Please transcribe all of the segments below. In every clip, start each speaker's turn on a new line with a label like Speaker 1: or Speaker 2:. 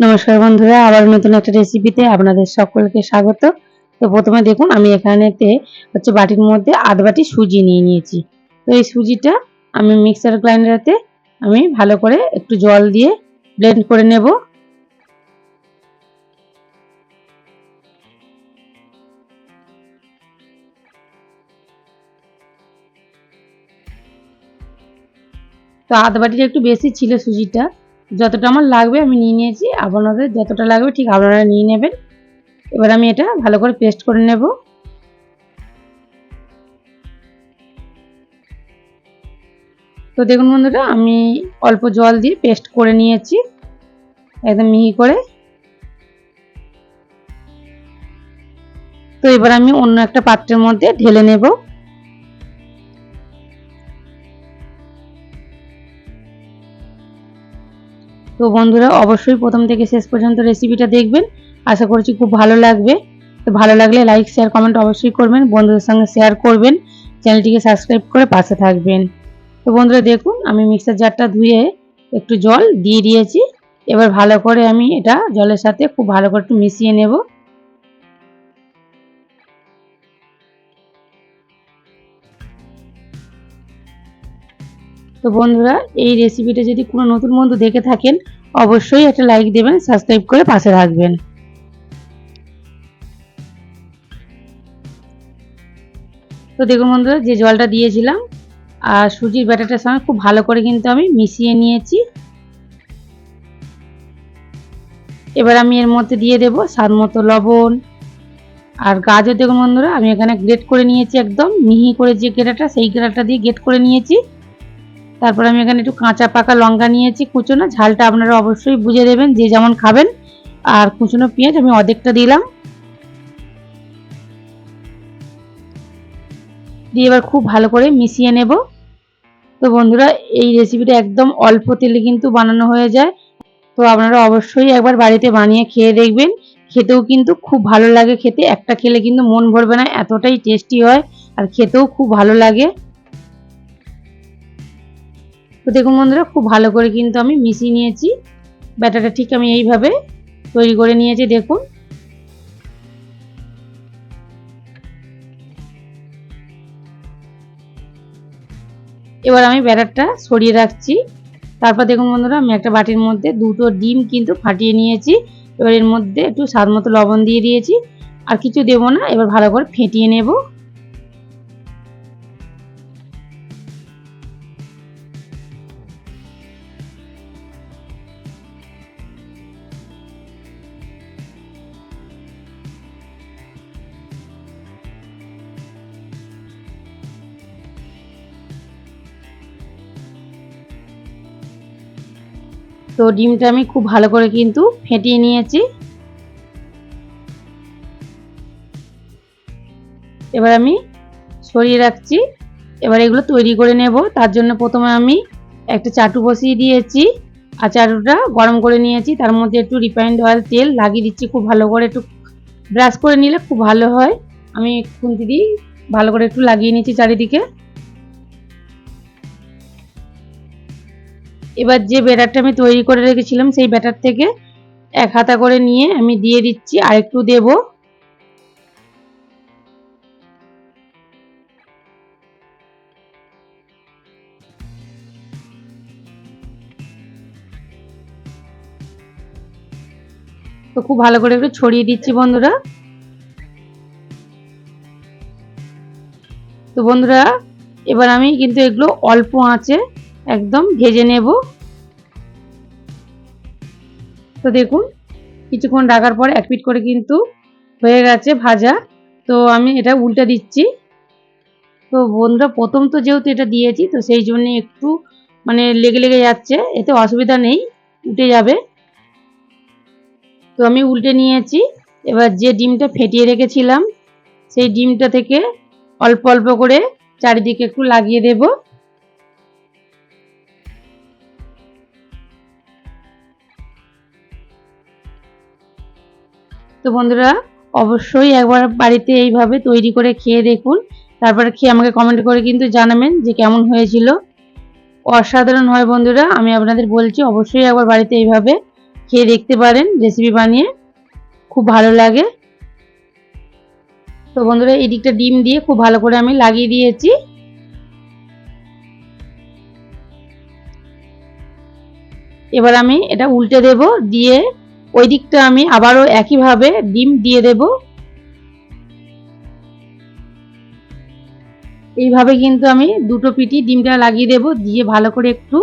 Speaker 1: নমস্কার বন্ধুরা আবার নতুন একটা রেসিপিতে আপনাদের সকলকে স্বাগত। তো প্রথমে দেখুন, আমি এখানেতে হচ্ছে বাটির মধ্যে আধ বাটি সুজি নিয়ে নিয়েছি। তো এই সুজিটা আমি মিক্সার গ্রাইন্ডারতে আমি ভালো করে একটু জল দিয়ে ব্লেন্ড করে নেব। তো আধ বাটিটা একটু বেশি ছিল সুজিটা। যতটা আমার লাগবে আমি নিয়ে নিয়েছি। আপনাদের যতটা লাগবে ঠিক আপনারা নিয়ে নেবেন। এবার আমি এটা ভালো করে পেস্ট করে নেব। তো দেখুন বন্ধুরা, আমি অল্প জল দিয়ে পেস্ট করে নিয়েছি। একদম মিহি করে। তো এবার আমি অন্য একটা পাত্রের মধ্যে ঢেলে নেব। তো বন্ধুরা, অবশ্যই প্রথম থেকে শেষ পর্যন্ত রেসিপিটা দেখবেন। আশা করছি খুব ভালো লাগবে। তো ভালো লাগলে লাইক শেয়ার কমেন্ট অবশ্যই করবেন, বন্ধুদের সঙ্গে শেয়ার করবেন চ্যানেলটিকে সাবস্ক্রাইব করে পাশে থাকবেন। তো বন্ধুরা, দেখুন, আমি মিক্সার জারটা ধুয়ে একটু জল দিয়ে দিয়েছি। এবার ভালো করে আমি এটা জলের সাথে খুব ভালো করে একটু মিশিয়ে নেব। তো বন্ধুরা, এই রেসিপিটা যদি কোনো নতুন বন্ধু দেখে থাকেন, অবশ্যই একটা লাইক দেবেন সাবস্ক্রাইব করে পাশে রাখবেন তো দেখুন বন্ধুরা, যে জলটা দিয়েছিলাম, আর সুজির ব্যাটারটার সঙ্গে খুব ভালো করে কিন্তু আমি মিশিয়ে নিয়েছি। এবার আমি এর মধ্যে দিয়ে দেব স্বাদ মতো লবণ। আর গাজর দেখুন বন্ধুরা, আমি এখানে গ্রেট করে নিয়েছি একদম। মিহি করে যে গ্রেটাটা সেই গ্রেটাটা দিয়ে গ্রেট করে নিয়েছি। তারপর আমি এখানে একটু কাঁচা পাকা লঙ্কা নিয়েছি, কুচোনো। ঝালটা আপনারা অবশ্যই বুঝে দেবেন, যে যেমন খাবেন। আর কুচনো পেঁয়াজ আমি অর্ধেকটা দিলাম। দিয়ে এবার খুব ভালো করে মিশিয়ে নেব। তো বন্ধুরা, এই রেসিপিটা একদম অল্প তেলে কিন্তু বানানো হয়ে যায়। তো আপনারা অবশ্যই একবার বাড়িতে বানিয়ে খেয়ে দেখবেন। খেতেও কিন্তু খুব ভালো লাগে খেতে। একটা খেলে কিন্তু মন ভরবে না, এতটাই টেস্টি হয়। আর খেতেও খুব ভালো লাগে। তো দেখুন বন্ধুরা, খুব ভালো করে কিন্তু আমি মিশিয়ে নিয়েছি। ব্যাটারটা ঠিক আমি এইভাবে তৈরি করে নিয়েছি, দেখুন। এবার আমি ব্যাটারটা সরিয়ে রাখছি। তারপর দেখুন বন্ধুরা, আমি একটা বাটির মধ্যে দুটো ডিম কিন্তু ফাটিয়ে নিয়েছি। এবার এর মধ্যে একটু স্বাদ মতো লবণ দিয়ে দিয়েছি। আর কিছু দেবো না, এবার ভালো করে ফেটিয়ে নেব। তো ডিমটা আমি খুব ভালো করে কিন্তু ফেটিয়ে নিয়েছি। এবার আমি সরিয়ে রাখছি। এবার এগুলো তৈরি করে নেব। তার জন্য প্রথমে আমি একটা চাটু বসিয়ে দিয়েছি। আর চাটুটা গরম করে নিয়েছি। তার মধ্যে একটু রিফাইন্ড অয়েল তেল লাগিয়ে দিচ্ছি খুব ভালো করে। একটু ব্রাশ করে নিলে খুব ভালো হয়। আমি খুন্তি দিয়ে ভালো করে একটু লাগিয়ে নিচ্ছি চারিদিকে। এবার যে ব্যাটারটা আমি তৈরি করে রেখেছিলাম, সেই ব্যাটার থেকে এক হাতা করে নিয়ে আমি দিয়ে দিচ্ছি আর একটু দেব। তো খুব ভালো করে একটু ছড়িয়ে দিচ্ছি বন্ধুরা। তো বন্ধুরা, এবার আমি কিন্তু এগুলো অল্প আঁচে একদম ভেজে নেব। তো দেখুন, কিছুক্ষণ রাখার পর এক পিট করে কিন্তু হয়ে গেছে ভাজা। তো আমি এটা উল্টে দিচ্ছি। তো বন্ধুরা, প্রথম তো যেহেতু এটা দিয়েছি, তো সেই জন্য একটু মানে লেগে লেগে যাচ্ছে, এতে অসুবিধা নেই, উঠে যাবে। তো আমি উল্টে নিয়েছি। এবার যে ডিমটা ফেটিয়ে রেখেছিলাম, সেই ডিমটা থেকে অল্প অল্প করে চারিদিকে একটু লাগিয়ে দেবো। তো বন্ধুরা, অবশ্যই একবার বাড়িতে এইভাবে তৈরি করে খেয়ে দেখুন। তারপরে খেয়ে আমাকে কমেন্ট করে কিন্তু জানাবেন যে কেমন হয়েছিল। অসাধারণ হয় বন্ধুরা, আমি আপনাদের বলছি, অবশ্যই একবার বাড়িতে এইভাবে খেয়ে দেখতে পারেন রেসিপি বানিয়ে। খুব ভালো লাগে। তো বন্ধুরা, এই দিকটা ডিম দিয়ে খুব ভালো করে আমি লাগিয়ে দিয়েছি। এবার আমি এটা উল্টে দেব, দিয়ে ওই দিকটা আমি আবারও একইভাবে ডিম দিয়ে দেব। এইভাবে কিন্তু আমি দুটো পিটি ডিমটা লাগিয়ে দেব, দিয়ে ভালো করে একটু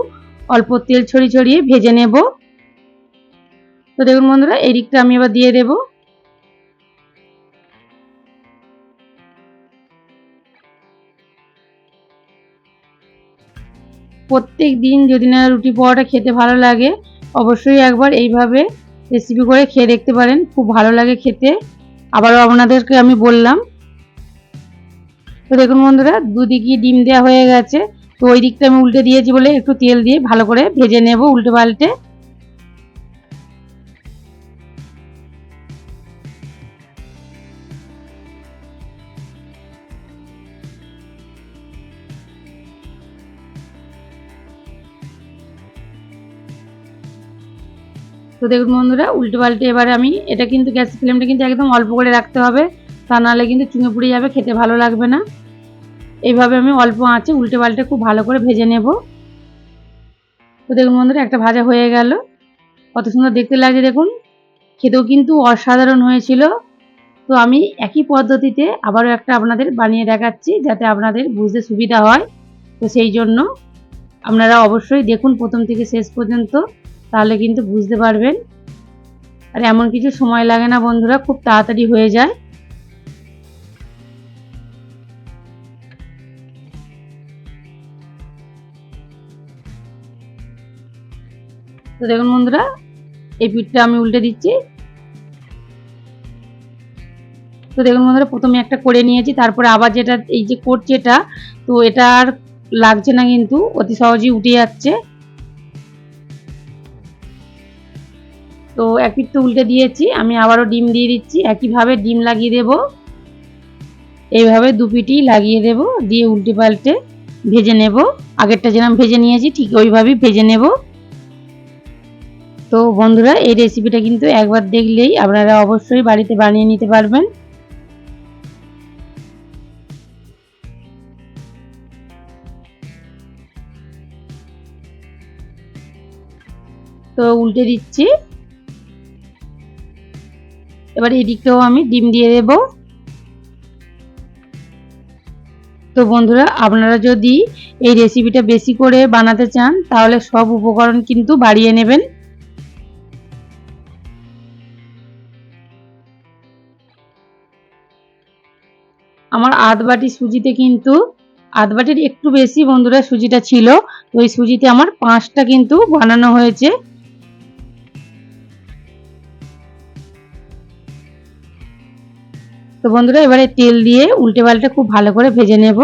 Speaker 1: অল্প তেল ছড়িয়ে ছড়িয়ে ভেজে নেব। তো দেখুন বন্ধুরা, এই দিকটা আমি এবার দিয়ে দেব। প্রত্যেক দিন যদি না রুটি পরোটা খেতে ভালো লাগে, অবশ্যই একবার এইভাবে রেসিপি করে খেয়ে দেখতে পারেন। খুব ভালো লাগে খেতে। আবারও আপনাদেরকে আমি বললাম। তো দেখুন বন্ধুরা, দুদিকে ডিম দেওয়া হয়ে গেছে। তো ওই দিকটা আমি উল্টে দিয়েছি বলে একটু তেল দিয়ে ভালো করে ভেজে নেব উল্টে পাল্টে। তো দেখুন বন্ধুরা, উল্টে পাল্টে এবারে আমি, এটা কিন্তু গ্যাস ফ্লেমটা কিন্তু একদম অল্প করে রাখতে হবে, তা নাহলে কিন্তু চুঙে পুড়ে যাবে, খেতে ভালো লাগবে না। এইভাবে আমি অল্প আঁচে উল্টে পাল্টে খুব ভালো করে ভেজে নেব। তো দেখুন বন্ধুরা, একটা ভাজা হয়ে গেল। কত সুন্দর দেখতে লাগছে দেখুন। খেতেও কিন্তু অসাধারণ হয়েছিল। তো আমি একই পদ্ধতিতে আবারও একটা আপনাদের বানিয়ে দেখাচ্ছি, যাতে আপনাদের বুঝতে সুবিধা হয়। তো সেই জন্য আপনারা অবশ্যই দেখুন প্রথম থেকে শেষ পর্যন্ত। তাহলে কিন্তু বুঝতে পারবেন। আর এমন কিছু সময় লাগে না বন্ধুরা, খুব তাড়াতাড়ি হয়ে যায়। তো দেখুন বন্ধুরা, এই পিঠটা আমি উল্টে দিচ্ছি। তো দেখুন বন্ধুরা, প্রথমে একটা করে নিয়েছি, তারপরে আবার যেটা, এই যে করছে এটা, তো এটা আর লাগছে না কিন্তু, অতি সহজেই উঠে যাচ্ছে। তো এক পিঠ তো উল্টে দিয়েছি, আমি আবারও ডিম দিয়ে দিচ্ছি, একইভাবে ডিম লাগিয়ে দেব। এইভাবে দু পিঠই লাগিয়ে দেব, দিয়ে উল্টে পাল্টে ভেজে নেব। আগেরটা যেরকম ভেজে নিয়েছি, ঠিক ওইভাবেই ভেজে নেব। তো বন্ধুরা, এই রেসিপিটা কিন্তু একবার দেখলেই আপনারা অবশ্যই বাড়িতে বানিয়ে নিতে পারবেন। তো উল্টে দিচ্ছি। এবার এদিকটাও আমি ডিম দিয়ে দেব। তো বন্ধুরা, আপনারা যদি এই রেসিপিটা বেশি করে বানাতে চান, তাহলে সব উপকরণ কিন্তু বাড়িয়ে নেবেন। আমার আধ বাটি সুজিতে কিন্তু, আধ বাটির একটু বেশি বন্ধুরা সুজিটা ছিল, তো ওই সুজিতে আমার পাঁচটা কিন্তু বানানো হয়েছে। তো বন্ধুরা, এবারে তেল দিয়ে উল্টে পাল্টে খুব ভালো করে ভেজে নেব।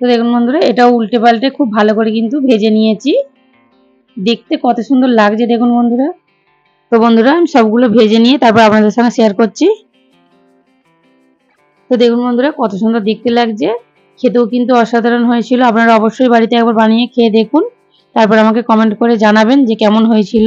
Speaker 1: তো দেখুন বন্ধুরা, এটাও উল্টে পাল্টে খুব ভালো করে কিন্তু ভেজে নিয়েছি। দেখতে কত সুন্দর লাগছে দেখুন বন্ধুরা। তো বন্ধুরা, আমি সবগুলো ভেজে নিয়ে তারপর আপনাদের সঙ্গে শেয়ার করছি। তো দেখুন বন্ধুরা, কত সুন্দর দেখতে লাগছে। খেতেও কিন্তু অসাধারণ হয়েছিল। আপনারা অবশ্যই বাড়িতে একবার বানিয়ে খেয়ে দেখুন। তারপর আমাকে কমেন্ট করে জানাবেন যে কেমন হয়েছিল।